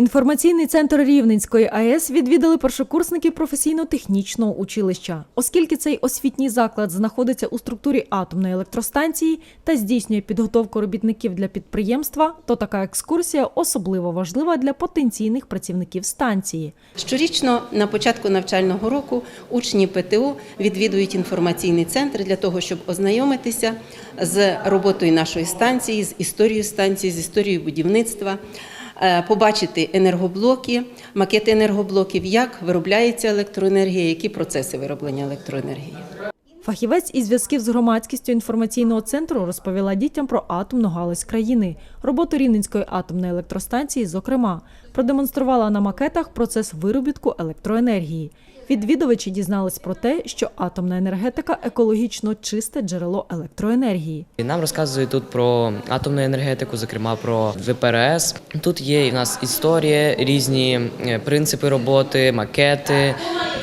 Інформаційний центр Рівненської АЕС відвідали першокурсники професійно-технічного училища. Оскільки цей освітній заклад знаходиться у структурі атомної електростанції та здійснює підготовку робітників для підприємства, то така екскурсія особливо важлива для потенційних працівників станції. Щорічно на початку навчального року учні ПТУ відвідують інформаційний центр для того, щоб ознайомитися з роботою нашої станції, з історією станції, з історією будівництва, побачити енергоблоки, макети енергоблоків, як виробляється електроенергія, які процеси вироблення електроенергії. Фахівець із зв'язків з громадськістю інформаційного центру розповіла дітям про атомну галузь країни, роботу Рівненської атомної електростанції, зокрема, продемонструвала на макетах процес виробітку електроенергії. Відвідувачі дізнались про те, що атомна енергетика екологічно чисте джерело електроенергії. Нам розказують тут про атомну енергетику, зокрема про ВПРС. Тут є і в нас історія, різні е, принципи роботи, макети,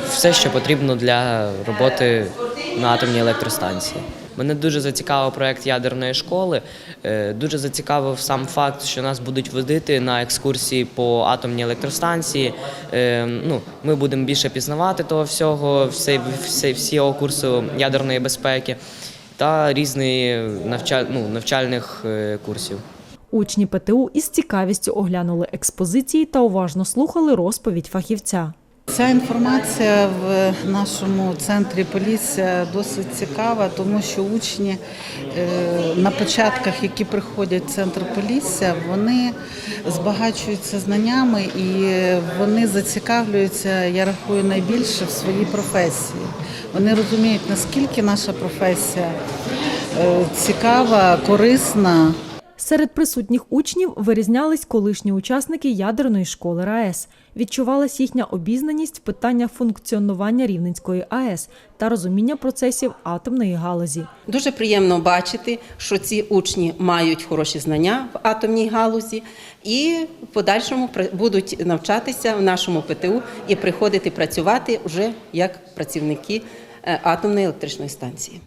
все, що потрібно для роботи на атомній електростанції. Мене дуже зацікавив проект ядерної школи. Е, Дуже зацікавив сам факт, що нас будуть водити на екскурсії по атомній електростанції. Е, Ну, ми будемо більше пізнавати того всього, всі, всі, курсу ядерної безпеки та різних навчаль, ну, навчальних е, курсів. Учні ПТУ із цікавістю оглянули експозиції та уважно слухали розповідь фахівця. Ця інформація в нашому центрі Полісся досить цікава, тому що учні е, на початках, які приходять в центр Полісся, вони збагачуються знаннями і вони зацікавлюються, я рахую, найбільше в своїй професії. Вони розуміють, наскільки наша професія е, цікава, корисна. Серед присутніх учнів вирізнялись колишні учасники ядерної школи РаЕС. Відчувалась їхня обізнаність в питаннях функціонування Рівненської АЕС та розуміння процесів атомної галузі. Дуже приємно бачити, що ці учні мають хороші знання в атомній галузі і в подальшому будуть навчатися в нашому ПТУ і приходити працювати вже як працівники е, атомної електричної станції.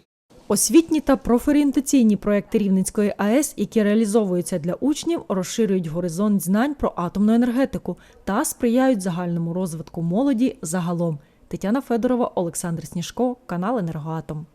Освітні та профорієнтаційні проекти Рівненської АЕС, які реалізовуються для учнів, розширюють горизонт знань про атомну енергетику та сприяють загальному розвитку молоді загалом. Тетяна Федорова, Олександр Сніжко, канал Енергоатом.